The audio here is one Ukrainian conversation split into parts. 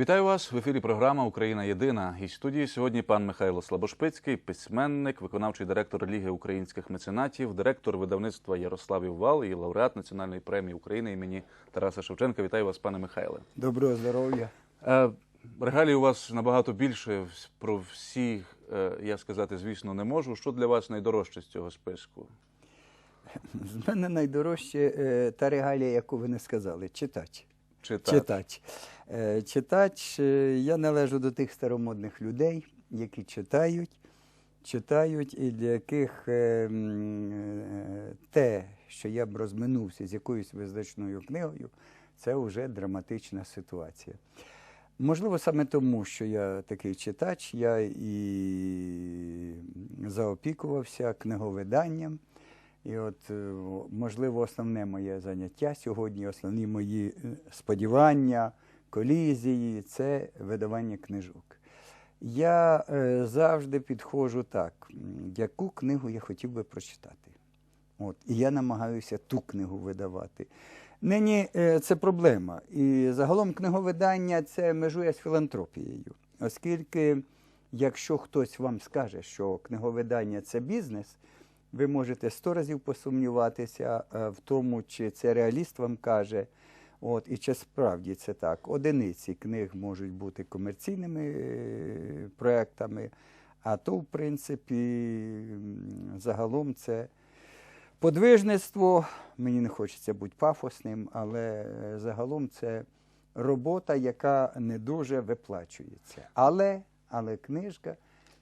Вітаю вас в ефірі. Програма Україна Єдина. І студії сьогодні пан Михайло Слабошпицький, письменник, виконавчий директор Ліги українських меценатів, директор видавництва Ярославів Вал і лауреат Національної премії України імені Тараса Шевченка. Вітаю вас, пане Михайле. Доброго здоров'я. Е, Регалій у вас набагато більше. Про всі е, я сказати, звісно, не можу. Що для вас найдорожче з цього списку? З мене найдорожче е, та регалія, яку ви не сказали читач. Читати. Читач. Е, Читач, е, я належу до тих старомодних людей, які читають, читають, і для яких е, те, що я б розминувся з якоюсь визначною книгою, це вже драматична ситуація. Можливо, саме тому, що я такий читач, я і заопікувався книговиданням. І от, е, можливо, основне моє заняття сьогодні, основні мої е, сподівання, колізії це видавання книжок. Я е, завжди підходжу так, яку книгу я хотів би прочитати. От, і я намагаюся ту книгу видавати. Нині це проблема. І загалом книговидання це межує з філантропією, оскільки, якщо хтось вам скаже, що книговидання це бізнес, ви можете сто разів посумніватися е, в тому, чи це реаліст вам каже, от, і чи справді це так. Одиниці книг можуть бути комерційними е, проектами, а то, в принципі, загалом це подвижництво. Мені не хочеться бути пафосним, але е, загалом це робота, яка не дуже виплачується. Але, але книжка,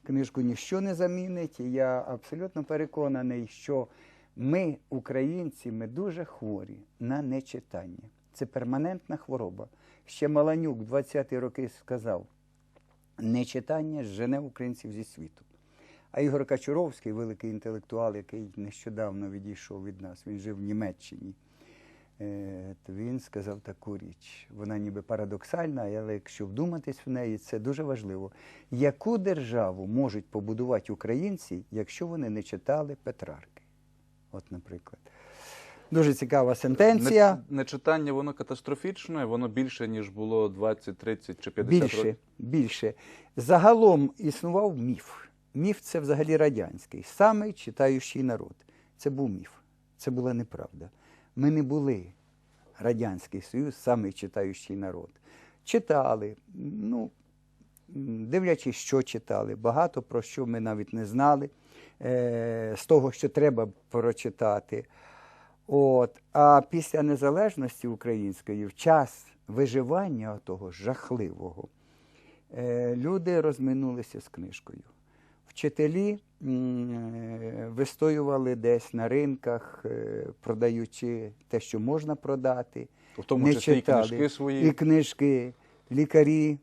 книжку ніщо не замінить. Я абсолютно переконаний, що ми, українці, ми дуже хворі на нечитання. Це перманентна хвороба. Ще Маланюк в 20-ті роки сказав: нечитання жене українців зі світу. А Ігор Качуровський, великий інтелектуал, який нещодавно відійшов від нас, він жив в Німеччині. Е, він сказав таку річ. Вона ніби парадоксальна, але якщо вдуматись в неї, це дуже важливо. Яку державу можуть побудувати українці, якщо вони не читали Петрарки? От, наприклад. Дуже цікава сентенція. Не- Нечитання воно катастрофічне, воно більше, ніж було 20, 30 чи 50 Більше, років. більше. Загалом існував міф. Міф це взагалі радянський. Самий читаючий народ. Це був міф. Це була неправда. Ми не були Радянський Союз, самий читаючий народ. Читали, ну, дивлячись, що читали, багато про що ми навіть не знали, е, з того, що треба прочитати. От. А після незалежності української, в час виживання того жахливого, е, люди розминулися з книжкою. Вчителі е, вистоювали десь на ринках, е, продаючи те, що можна продати. В тому не числі і книжки свої. І книжки, лікарі.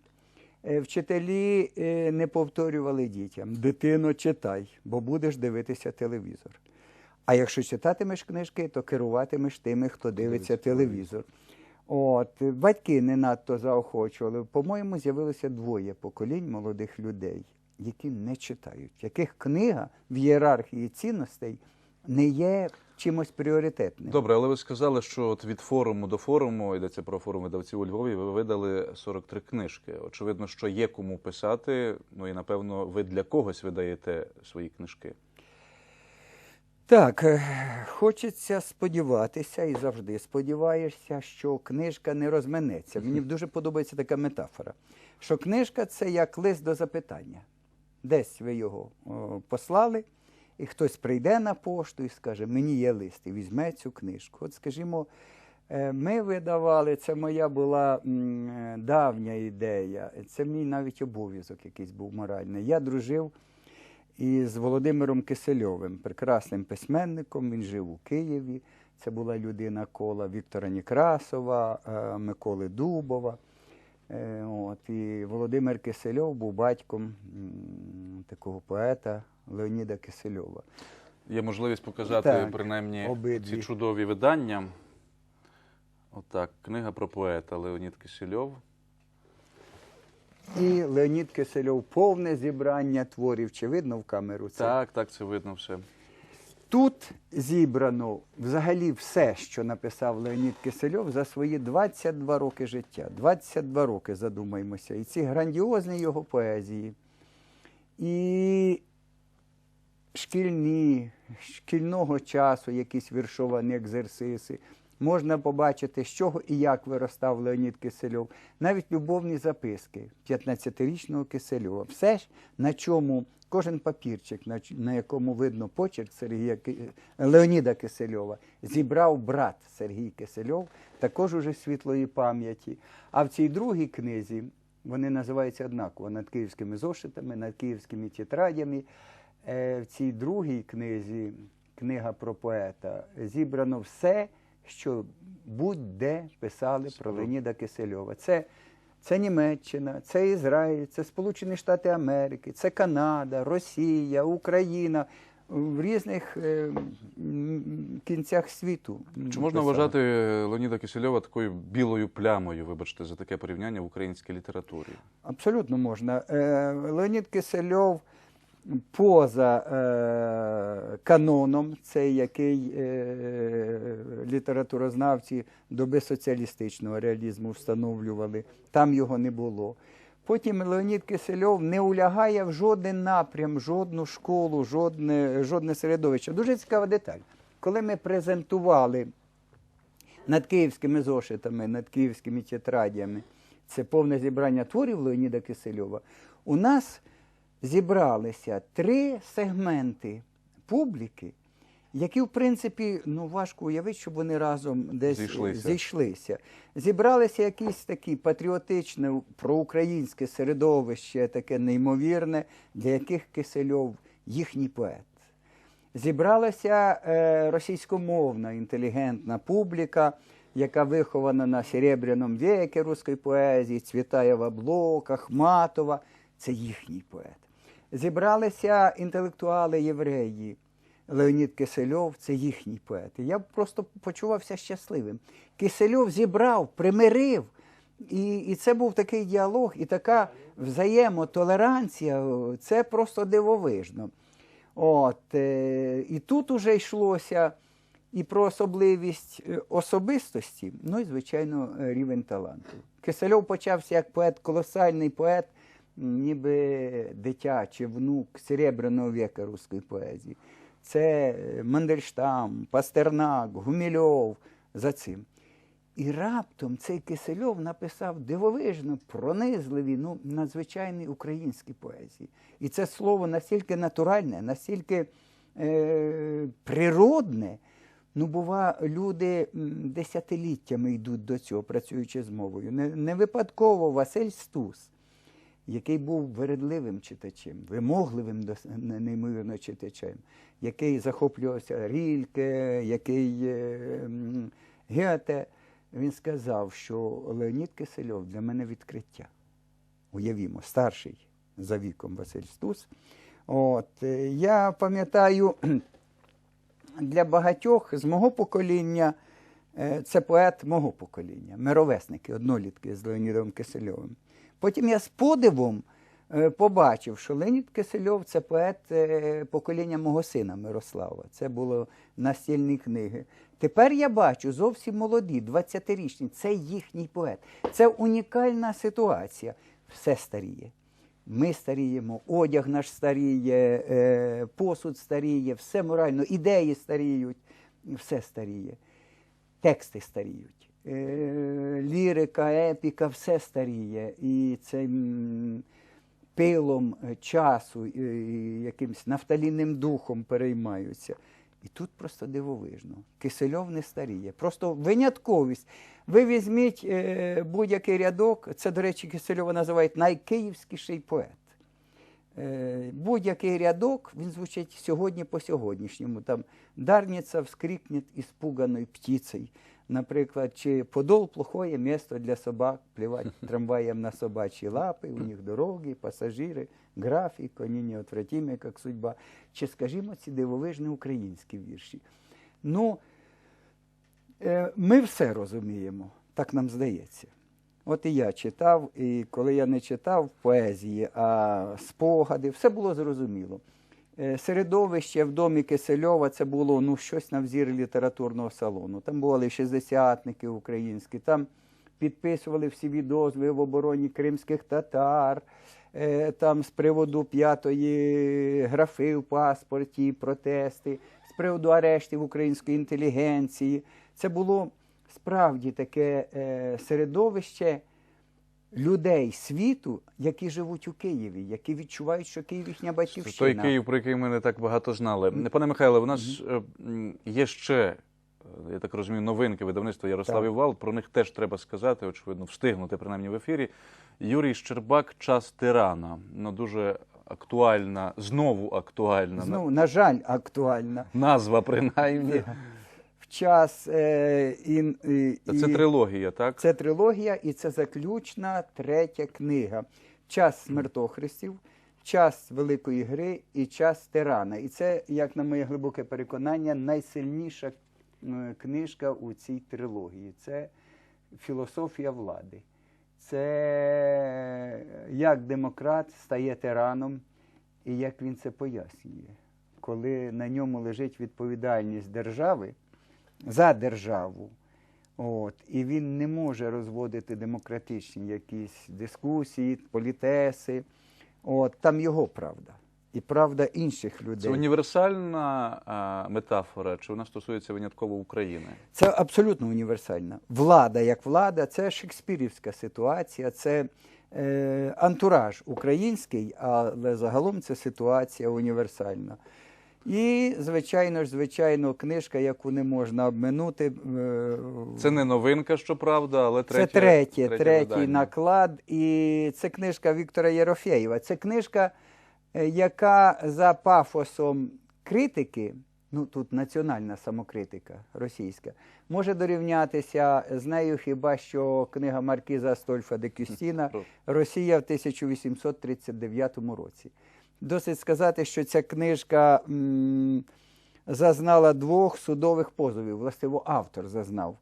Е, Вчителі не повторювали дітям: дитино, читай, бо будеш дивитися телевізор. А якщо читатимеш книжки, то керуватимеш тими, хто дивиться телевізор. От, батьки не надто заохочували. По-моєму, з'явилося двоє поколінь молодих людей, які не читають, яких книга в ієрархії цінностей не є чимось пріоритетним. Добре, але ви сказали, що от від форуму до форуму йдеться про форум видавців у Львові. Ви видали 43 книжки. Очевидно, що є кому писати. Ну і напевно, ви для когось видаєте свої книжки. Так, е, хочеться сподіватися і завжди сподіваєшся, що книжка не розминеться. Мені дуже подобається така метафора, що книжка це як лист до запитання. Десь ви його послали, і хтось прийде на пошту і скаже, мені є лист, і візьме цю книжку. От, скажімо, е, ми видавали, це моя була е, давня ідея, це мій навіть обов'язок якийсь був моральний. Я дружив із Володимиром Кисельовим, прекрасним письменником. Він жив у Києві. Це була людина кола Віктора Некрасова, е, Миколи Дубова. Е, От, і Володимир Кисельов був батьком такого поета Леоніда Кисельова. Є можливість показати Так, принаймні обидві. ці чудові видання. Отак, книга про поета Леонід Кисельов. І Леонід Кисельов повне зібрання творів. Чи видно в камеру це? Так, так, це видно все. Тут зібрано взагалі все, що написав Леонід Кисельов за свої 22 роки життя. 22 роки, задумаємося. І ці грандіозні його поезії. І шкільні, шкільного часу якісь віршовані екзерсиси. Можна побачити, з чого і як виростав Леонід Кисельов. Навіть любовні записки 15-річного Кисельова. Все на чому кожен папірчик, на, якому видно почерк Сергія Леоніда Кисельова, зібрав брат Сергій Кисельов, також уже світлої пам'яті. А в цій другій книзі вони називаються однаково над київськими зошитами, над київськими тетрадями. Е, В цій другій книзі, книга про поета, зібрано все, що будь-де писали про Леоніда Кисельова. Це, це Німеччина, це Ізраїль, це Сполучені Штати Америки, це Канада, Росія, Україна. В різних е, кінцях світу. Чи можна писали. вважати Леоніда Кисельова такою білою плямою, вибачте, за таке порівняння в українській літературі? Абсолютно можна. Е, Леонід Кисельов поза е, каноном, цей який е, літературознавці доби соціалістичного реалізму встановлювали, там його не було. Потім Леонід Кисельов не улягає в жоден напрям, жодну школу, жодне, жодне середовище. Дуже цікава деталь. Коли ми презентували над київськими зошитами, над київськими тетрадями. Це повне зібрання творів Леоніда Кисельова. У нас зібралися три сегменти публіки, які, в принципі, ну важко уявити, щоб вони разом десь Зійшлися. зійшлися. Зібралися якісь такі патріотичне проукраїнське середовище, таке неймовірне, для яких Кисельов їхній поет. Зібралася е, російськомовна інтелігентна публіка, яка вихована на серебряному віці руської поезії, Цвітаєва Блок, Ахматова. Це їхній поет. Зібралися інтелектуали євреї. Леонід Кисельов це їхній поет. Я просто почувався щасливим. Кисельов зібрав, примирив. І, і це був такий діалог, і така взаємотолеранція. Це просто дивовижно. От, е, і тут уже йшлося і про особливість е, особистості, ну і, звичайно, е, рівень таланту. Кисельов почався як поет, колосальний поет, ніби дитя чи внук серебряного віка руської поезії. Це е, Мандельштам, Пастернак, Гумільов за цим. І раптом цей Кисельов написав дивовижно, пронизливі, ну, надзвичайні українські поезії. І це слово настільки натуральне, настільки е, природне. Ну, бува, люди десятиліттями йдуть до цього, працюючи з мовою. Не, не випадково Василь Стус, який був вередливим читачем, вимогливим неймовірно читачем, який захоплювався Рільке, який е, Гете, він сказав, що Леонід Кисельов для мене відкриття. Уявімо, старший за віком Василь Стус. От, е, я пам'ятаю, для багатьох з мого покоління е, це поет мого покоління, мировесники, однолітки з Леонідом Кисельовим. Потім я з подивом е, побачив, що Леонід Кисельов це поет е, покоління мого сина Мирослава. Це було настільні книги. Тепер я бачу зовсім молоді, 20-річні, це їхній поет. Це унікальна ситуація. Все старіє. Ми старіємо, одяг наш старіє, е, посуд старіє, все морально, ідеї старіють, все старіє. Тексти старіють. Е, лірика, епіка, все старіє. І цим пилом часу, і якимось нафталінним духом переймаються. І тут просто дивовижно. Кисельов не старіє. Просто винятковість. Ви візьміть е, будь-який рядок, це, до речі, Кисельова називають найкиївськіший поет. Е, будь-який рядок, він звучить сьогодні по сьогоднішньому. Там Дарниця вскрикне іспуганою птицею. Наприклад, чи подол плохое місто для собак, плівать трамваєм на собачі лапи, у них дороги, пасажири, графік, коні неотвратимі, як судьба. Чи, скажімо, ці дивовижні українські вірші. Ну, е, ми все розуміємо, так нам здається. От і я читав, і коли я не читав поезії, а спогади, все було зрозуміло. Е, Середовище в домі Кисельова це було ну, щось на взір літературного салону. Там були шістдесятники українські, там підписували всі відозви в обороні кримських татар, е, там з приводу п'ятої графи в паспорті, протести, з приводу арештів української інтелігенції. Це було справді таке е, середовище людей світу, які живуть у Києві, які відчувають, що Київ їхня батьківщина. Той Київ, про який ми не так багато знали. Пане Михайле, у нас е, м, є ще, е, я так розумію, новинки видавництва Ярославів Вал. Про них теж треба сказати, очевидно, встигнути принаймні в ефірі. Юрій Щербак Час тирана. Ну, дуже актуальна, знову актуальна Знову, на жаль, актуальна. назва, принаймні. В час е, і, і, Це трилогія, так? Це трилогія і це заключна третя книга. Час смертохрестів, час Великої гри і час тирана. І це, як на моє глибоке переконання, найсильніша е, книжка у цій трилогії. Це філософія влади. Це як демократ стає тираном і як він це пояснює. Коли на ньому лежить відповідальність держави за державу. От, і він не може розводити демократичні якісь дискусії, політеси. От, там його правда. І правда інших людей. Це універсальна а, метафора, чи вона стосується винятково України? Це абсолютно універсальна. Влада як влада це шекспірівська ситуація, це е, антураж український, але загалом це ситуація універсальна. І, звичайно ж, звичайно, книжка, яку не можна обминути. е, Це не новинка, щоправда, але третя, це третє, третє третій видання. наклад. І це книжка Віктора Єрофєєва. Це книжка, е, яка за пафосом критики, ну тут національна самокритика російська, може дорівнятися з нею хіба що книга Маркіза Астольфа де Кюстіна Росія в 1839 році. Досить сказати, що ця книжка м, зазнала двох судових позовів. Властиво, автор зазнав.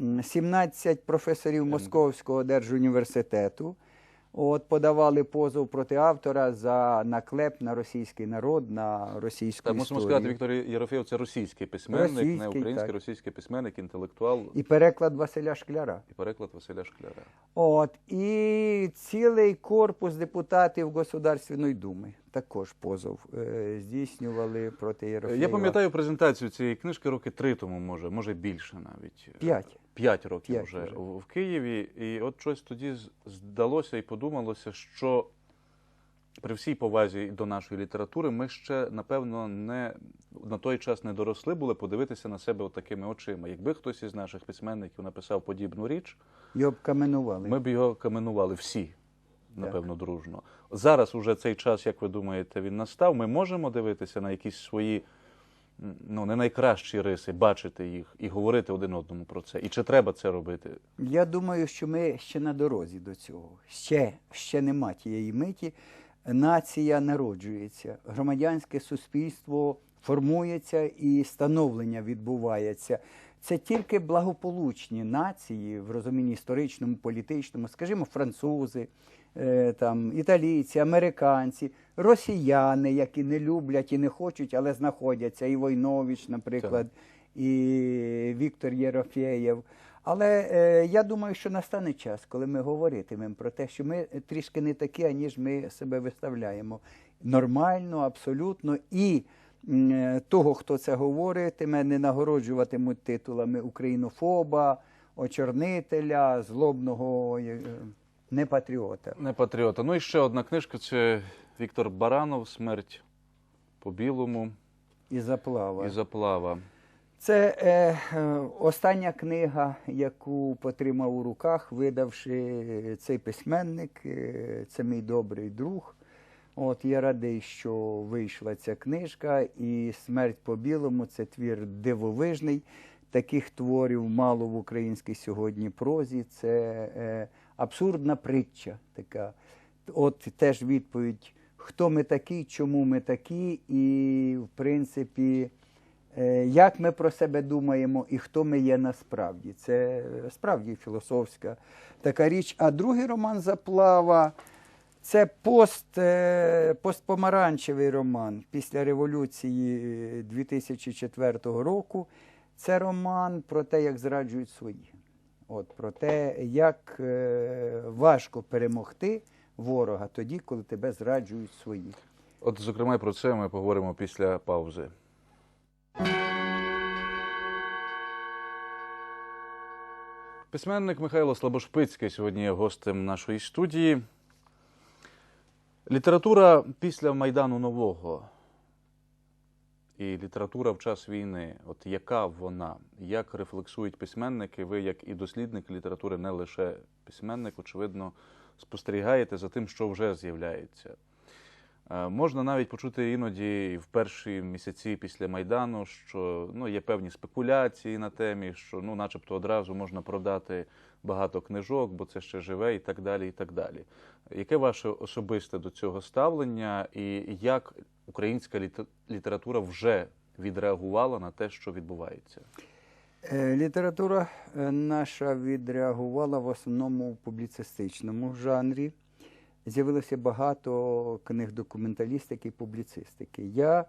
М, 17 професорів Московського держуніверситету от, подавали позов проти автора за наклеп на російський народ, на російську Так, мусимо історію. сказати, Віктор Єрофєєв це російський письменник, не український, так. російський письменник, інтелектуал І переклад Василя Шкляра. і переклад Василя Шкляра. От, і цілий корпус депутатів Государственної Думи також позов е, здійснювали проти Єрофєєва. Я пам'ятаю презентацію цієї книжки роки три тому, може, може більше навіть. П'ять. П'ять років П'ять вже в Києві. І от щось тоді здалося і подумалося, що при всій повазі до нашої літератури ми ще, напевно, не на той час не доросли були подивитися на себе такими очима. Якби хтось із наших письменників написав подібну річ, Його б каменували. ми б його каменували всі. Напевно, дружно. Зараз уже цей час, як ви думаєте, він настав. Ми можемо дивитися на якісь свої ну, не найкращі риси, бачити їх і говорити один одному про це. І чи треба це робити? Я думаю, що ми ще на дорозі до цього. Ще, ще нема тієї миті. Нація народжується, громадянське суспільство формується і становлення відбувається. Це тільки благополучні нації в розумінні історичному, політичному, скажімо, французи, там, італійці, американці, росіяни, які не люблять і не хочуть, але знаходяться. І Войнович, наприклад, і Віктор Єрофєєв. Але е, я думаю, що настане час, коли ми говоритимемо про те, що ми трішки не такі, аніж ми себе виставляємо. Нормально, абсолютно. І е, того, хто це говоритиме, не нагороджуватимуть титулами українофоба, очорнителя, злобного е, непатріота. Не патріота. Ну і ще одна книжка це Віктор Баранов Смерть по білому І заплава. і заплава. Це е, е, остання книга, яку потримав у руках, видавши цей письменник. Е, це мій добрий друг. От я радий, що вийшла ця книжка, і Смерть по білому це твір дивовижний. Таких творів мало в українській сьогодні прозі. Це е, абсурдна притча така. От теж відповідь, хто ми такі, чому ми такі, і в принципі. Е, Як ми про себе думаємо і хто ми є насправді? Це е, справді філософська така річ. А другий роман Заплава Це пост, е, постпомаранчевий роман після революції е, 2004 року. Це роман про те, як зраджують свої. От, про те, як е, важко перемогти ворога тоді, коли тебе зраджують свої. От, зокрема, про це ми поговоримо після паузи. Письменник Михайло Слабошпицький сьогодні є гостем нашої студії. Література після Майдану Нового і література в час війни. От яка вона? Як рефлексують письменники? Ви, як і дослідник літератури, не лише письменник, очевидно, спостерігаєте за тим, що вже з'являється. Е, Можна навіть почути іноді в перші місяці після Майдану, що ну, є певні спекуляції на темі, що ну, начебто одразу можна продати багато книжок, бо це ще живе, і так далі. і так далі. Яке ваше особисте до цього ставлення, і як українська література вже відреагувала на те, що відбувається? Е, Література е, наша відреагувала в основному в публіцистичному жанрі. З'явилося багато книг документалістики і публіцистики. Я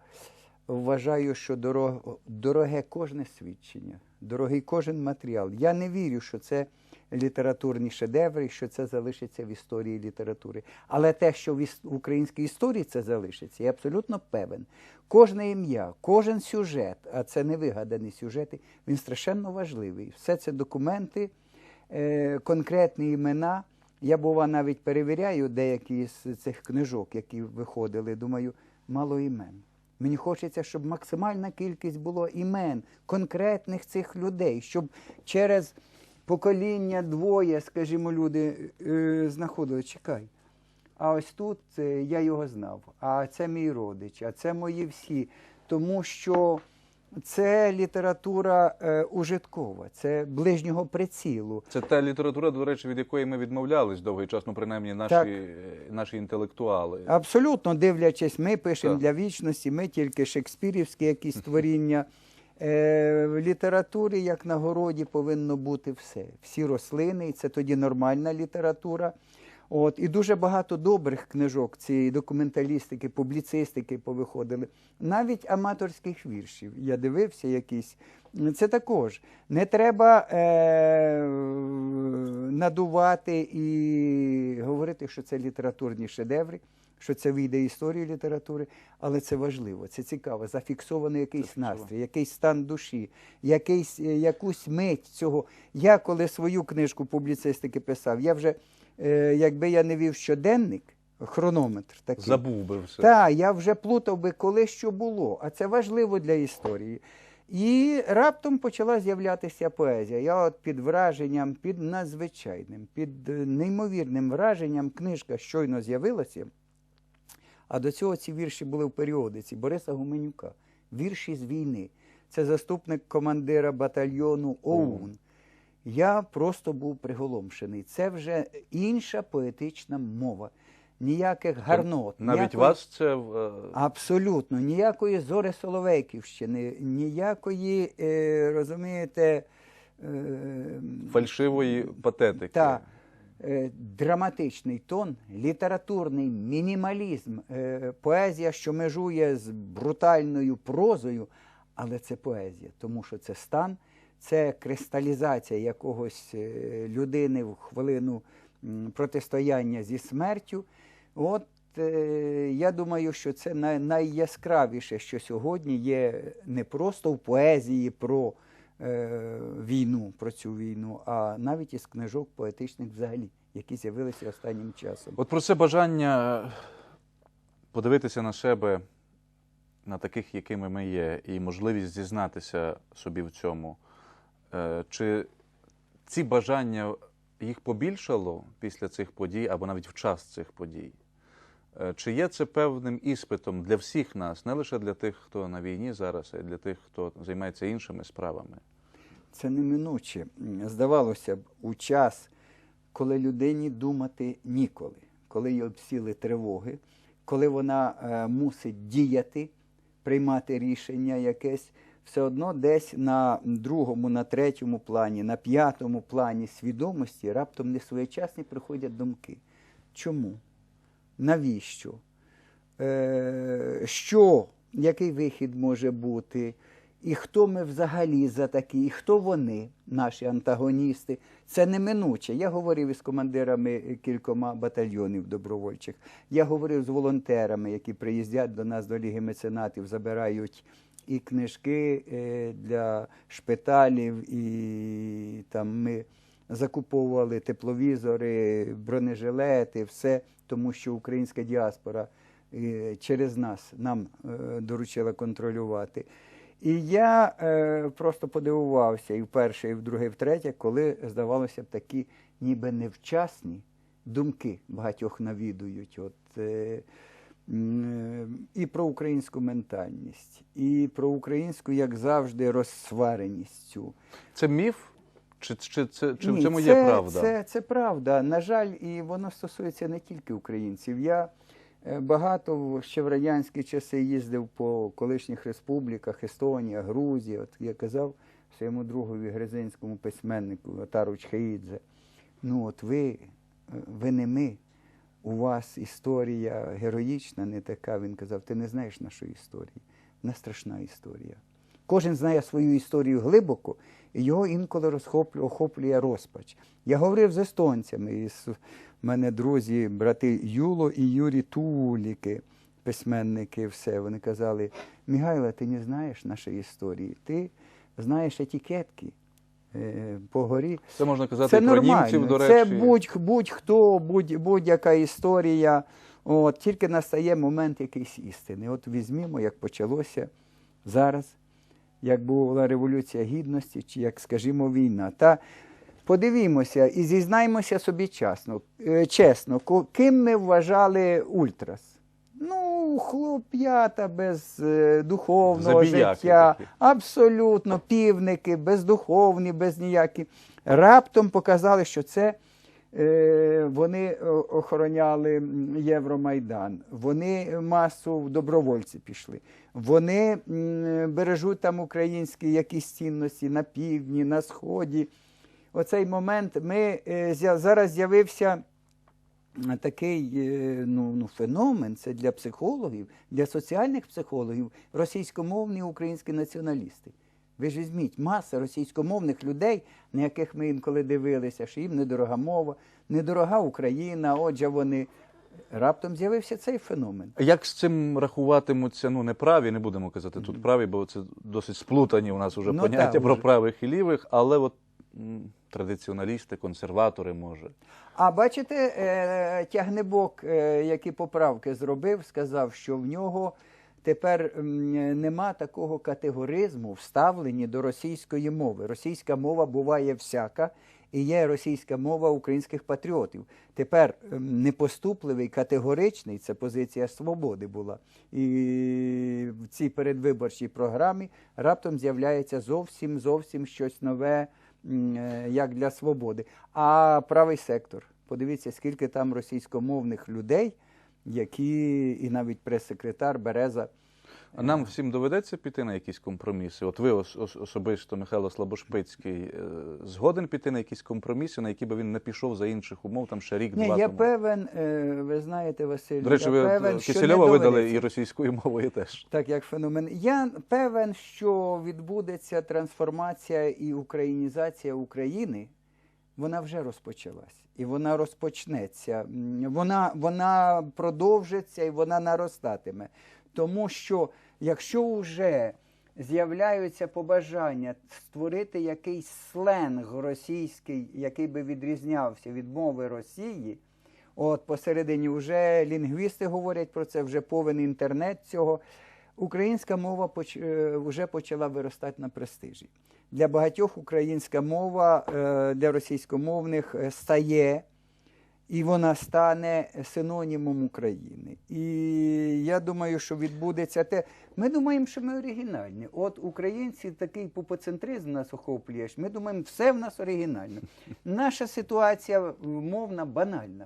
вважаю, що дорого, дороге кожне свідчення, дорогий кожен матеріал. Я не вірю, що це літературні шедеври, що це залишиться в історії літератури. Але те, що в українській історії це залишиться, я абсолютно певен. Кожне ім'я, кожен сюжет, а це не вигадані сюжети, він страшенно важливий. Все це документи, е, конкретні імена. Я, бува, навіть перевіряю деякі з цих книжок, які виходили. Думаю, мало імен. Мені хочеться, щоб максимальна кількість було імен конкретних цих людей, щоб через покоління двоє, скажімо, люди е, знаходили, чекай. А ось тут е, я його знав, а це мій родич, а це мої всі. Тому що це література е, ужиткова, це ближнього прицілу. Це та література, до речі, від якої ми відмовлялись довгий час, ну принаймні наші, Так. наші інтелектуали. Абсолютно дивлячись, ми пишемо Так. для вічності, ми тільки шекспірівські якісь творіння. Е, в літературі, як на городі, повинно бути все. Всі рослини, і це тоді нормальна література. От, і дуже багато добрих книжок цієї документалістики, публіцистики повиходили. Навіть аматорських віршів. Я дивився якісь. Це також. Не треба е, надувати і говорити, що це літературні шедеври, що це вийде історії літератури, але це важливо, це цікаво. Зафіксований якийсь Зафіксовано. настрій, якийсь стан душі, якийсь, е, якусь мить цього. Я коли свою книжку публіцистики писав, я вже, е, якби я не вів щоденник, хронометр такий. Забув би все. Так, я вже плутав би, коли що було, а це важливо для історії. І раптом почала з'являтися поезія. Я от під враженням, під надзвичайним, під е, неймовірним враженням книжка щойно з'явилася. А до цього ці вірші були в періодиці Бориса Гуменюка. Вірші з війни. Це заступник командира батальйону ОУН. Я просто був приголомшений. Це вже інша поетична мова. Ніяких гарнот. Навіть ніякої- вас це е, Абсолютно, ніякої зори Соловейківщини, ніякої, е, розумієте, е, фальшивої патетики. та, е, драматичний тон, літературний мінімалізм, е, поезія, що межує з брутальною прозою, але це поезія, тому що це стан, це кристалізація якогось е, людини в хвилину протистояння зі смертю. От е, я думаю, що це найяскравіше, що сьогодні є не просто в поезії про е, війну, про цю війну, а навіть із книжок поетичних взагалі, які з'явилися останнім часом. От про це бажання подивитися на себе, на таких, якими ми є, і можливість зізнатися собі в цьому. Е, Чи ці бажання їх побільшало після цих подій або навіть в час цих подій? Е, Чи є це певним іспитом для всіх нас, не лише для тих, хто на війні зараз, а й для тих, хто займається іншими справами? Це неминуче. Здавалося б, у час, коли людині думати ніколи, коли її обсіли тривоги, коли вона е, мусить діяти, приймати рішення якесь, все одно десь на другому, на третьому плані, на п'ятому плані свідомості раптом несвоєчасні приходять думки. Чому? Навіщо, е, що, який вихід може бути, і хто ми взагалі за такі, і хто вони, наші антагоністи. Це неминуче. Я говорив із командирами кількома батальйонів добровольчих. Я говорив з волонтерами, які приїздять до нас до Ліги меценатів, забирають і книжки е, для шпиталів, і там ми закуповували тепловізори, бронежилети, все, тому що українська діаспора е, через нас нам е, доручила контролювати. І я е, просто подивувався і вперше, і вдруге, і втретє, коли, здавалося б, такі ніби невчасні думки багатьох навідують. От, і про українську ментальність, і про українську, як завжди, розсвареність цю. Це міф? Чи, чи, чи, чи в Ні, цьому це, є правда? Це, це правда. На жаль, і воно стосується не тільки українців. Я е, багато в- ще в радянські часи їздив по колишніх республіках, Естонія, Грузія. От я казав своєму другові гризинському письменнику Атару Чхаїдзе, ну от ви, е, ви не ми. У вас історія героїчна, не така. Він казав, ти не знаєш нашої історії. Вона страшна історія. Кожен знає свою історію глибоко, і його інколи розхоплює, охоплює розпач. Я говорив з естонцями, і з- в мене друзі, брати Юло і Юрій Туліки, письменники, все. Вони казали: Мігайло, ти не знаєш нашої історії, ти знаєш етикетки е, по горі. Це можна казати Це про нормально. німців, до Це речі. будь, будь-хто, будь, будь-яка історія. От, тільки настає момент якийсь істини. От візьмімо, як почалося зараз, як була Революція Гідності, чи як, скажімо, війна. Та подивімося і зізнаймося собі чесно, е, чесно, ким ми вважали ультрас? Ну, хлоп'ята без е, духовного Забіяки життя, такі. абсолютно півники, бездуховні, без ніякі. Раптом показали, що це вони охороняли Євромайдан, вони масу добровольці пішли. Вони бережуть там українські якісь цінності на півдні, на сході. Оцей момент ми е, зараз з'явився е, такий е, ну, ну, феномен, це для психологів, для соціальних психологів, російськомовні українські націоналісти. Ви ж візьміть, маса російськомовних людей, на яких ми інколи дивилися, що їм недорога мова, недорога Україна, отже вони. Раптом з'явився цей феномен. Як з цим рахуватимуться, ну не праві, не будемо казати тут праві, бо це досить сплутані у нас вже Ну, поняття так, про вже. правих і лівих, але от традиціоналісти, консерватори, може. А бачите, е, тягнебок, е, які поправки зробив, сказав, що в нього тепер нема такого категоризму вставлені до російської мови. Російська мова буває всяка, і є російська мова українських патріотів. Тепер непоступливий, категоричний це позиція свободи була. І в цій передвиборчій програмі раптом з'являється зовсім зовсім щось нове, е, як для свободи. А правий сектор, подивіться, скільки там російськомовних людей, які і навіть прес-секретар Береза. А нам всім доведеться піти на якісь компроміси. От ви ос- ос- особисто, Михайло Слабошпицький, е, згоден піти на якісь компроміси, на які би він не пішов за інших умов, там ще рік, Ні, два я певен, е, ви знаєте, Василь, До речі, я ви певен, що Кисельова видали і російською мовою теж. Так, як феномен. Я певен, що відбудеться трансформація і українізація України. Вона вже розпочалась. І вона розпочнеться. Вона, вона продовжиться і вона наростатиме. Тому що якщо вже з'являються побажання створити якийсь сленг російський, який би відрізнявся від мови Росії, От посередині вже лінгвісти говорять про це, вже повен інтернет цього. Українська мова е, вже почала виростати на престижі. Для багатьох українська мова е, для російськомовних е, стає, і вона стане синонімом України. І я думаю, що відбудеться те. Ми думаємо, що ми оригінальні. От українці такий попоцентризм нас охоплює. Ми думаємо, все в нас оригінально. Наша ситуація мовна банальна.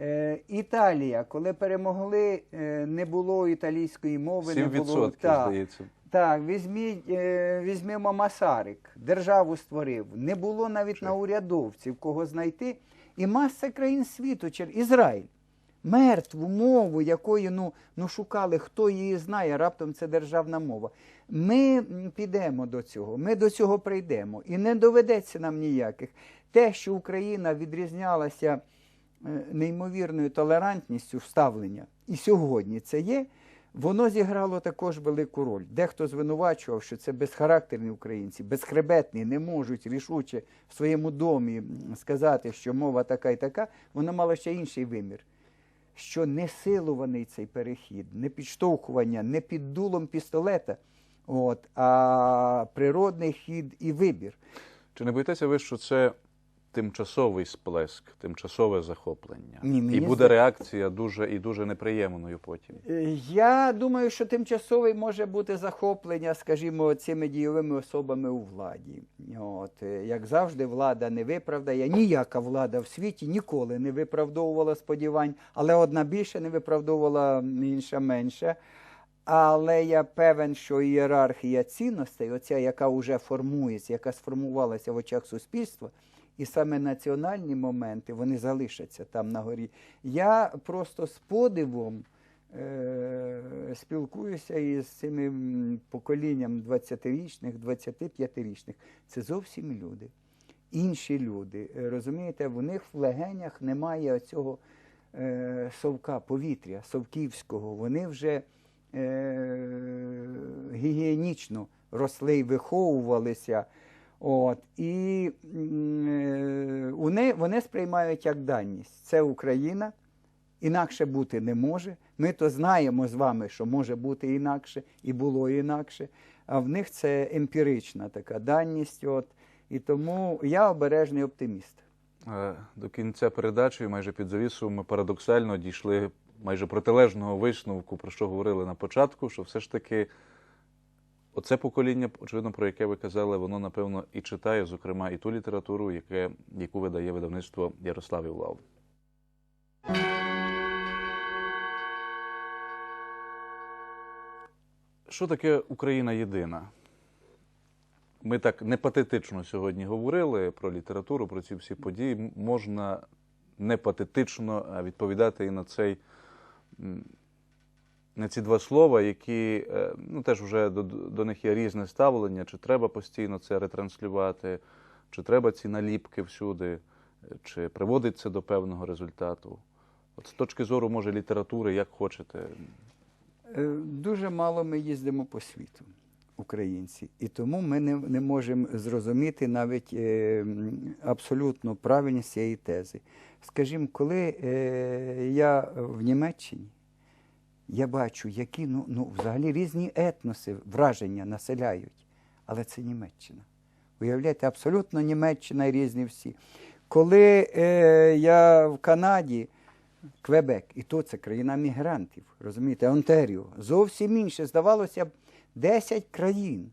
Е, Італія, коли перемогли, е, не було італійської мови, не 7%, було так, здається. Так, візьміть, е, візьмемо Масарик, державу створив. Не було навіть на урядовців кого знайти. І маса країн світу, Ізраїль. мертву мову, якою ну, ну шукали, хто її знає, раптом це державна мова. Ми підемо до цього, ми до цього прийдемо. І не доведеться нам ніяких. Те, що Україна відрізнялася е, неймовірною толерантністю ставлення, і сьогодні це є, воно зіграло також велику роль. Дехто звинувачував, що це безхарактерні українці, безхребетні, не можуть рішуче в своєму домі сказати, що мова така і така, вона мала ще інший вимір. Що не силуваний цей перехід, не підштовхування, не під дулом пістолета, от, а природний хід і вибір. Чи не боїтеся ви, що це тимчасовий сплеск, тимчасове захоплення? Ні, мені і буде зда- реакція дуже і дуже неприємною потім. Е, Я думаю, що тимчасовий може бути захоплення, скажімо, цими дійовими особами у владі. От, е, як завжди, влада не виправдає. Ніяка влада в світі ніколи не виправдовувала сподівань, але одна більше не виправдовувала, інша менше. Але я певен, що ієрархія цінностей, оця, яка вже формується, яка сформувалася в очах суспільства, і саме національні моменти вони залишаться там на горі. Я просто з подивом е- спілкуюся із цими поколінням 20-річних, 25-річних. Це зовсім люди. Інші люди. Е, Розумієте, в них в легенях немає цього е- совка, повітря, совківського. Вони вже гігієнічно росли і виховувалися. От, і е, вони, вони сприймають як даність. Це Україна, інакше бути не може. Ми то знаємо з вами, що може бути інакше, і було інакше. А в них це емпірична така даність. От, і тому я обережний оптиміст. Е, До кінця передачі, майже під завісу, ми парадоксально дійшли майже протилежного висновку, про що говорили на початку, що все ж таки оце покоління, очевидно, про яке ви казали, воно, напевно, і читає, зокрема, і ту літературу, яке, яку видає видавництво Ярославів Лав. Що таке Україна єдина? Ми так не патетично сьогодні говорили про літературу, про ці всі події. Можна не патетично відповідати і на цей на ці два слова, які е, ну теж вже до, до них є різне ставлення. Чи треба постійно це ретранслювати, чи треба ці наліпки всюди, чи приводить це до певного результату? От з точки зору, може, літератури, як хочете. Е, Дуже мало ми їздимо по світу, українці, і тому ми не, не можемо зрозуміти навіть е, м, абсолютно правильність цієї тези. Скажімо, коли е, я в Німеччині, я бачу, які ну, ну, взагалі різні етноси враження населяють, але це Німеччина. Уявляєте, абсолютно Німеччина і різні всі. Коли е, я в Канаді, Квебек, і то це країна мігрантів, розумієте, Онтеріо. Зовсім інше. Здавалося б, 10 країн,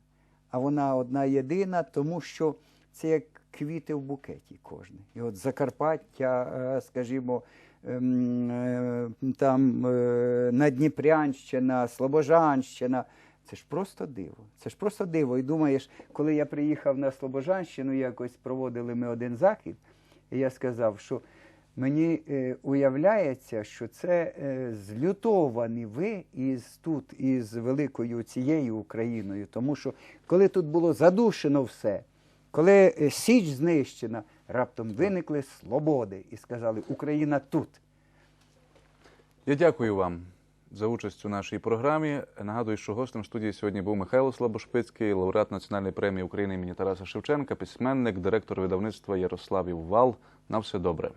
а вона одна єдина, тому що це як квіти в букеті кожний. І от Закарпаття, е, скажімо, там е, Надніпрянщина, Слобожанщина. Це ж просто диво. Це ж просто диво. І думаєш, коли я приїхав на Слобожанщину, якось проводили ми один захід, і я сказав, що мені е, уявляється, що це е, злютовані ви із тут, із великою цією Україною. Тому що коли тут було задушено все, коли е, Січ знищена, раптом виникли свободи і сказали, Україна тут. Я дякую вам за участь у нашій програмі. Нагадую, що гостем студії сьогодні був Михайло Слабошпицький, лауреат Національної премії України імені Тараса Шевченка, письменник, директор видавництва Ярославів Вал. На все добре.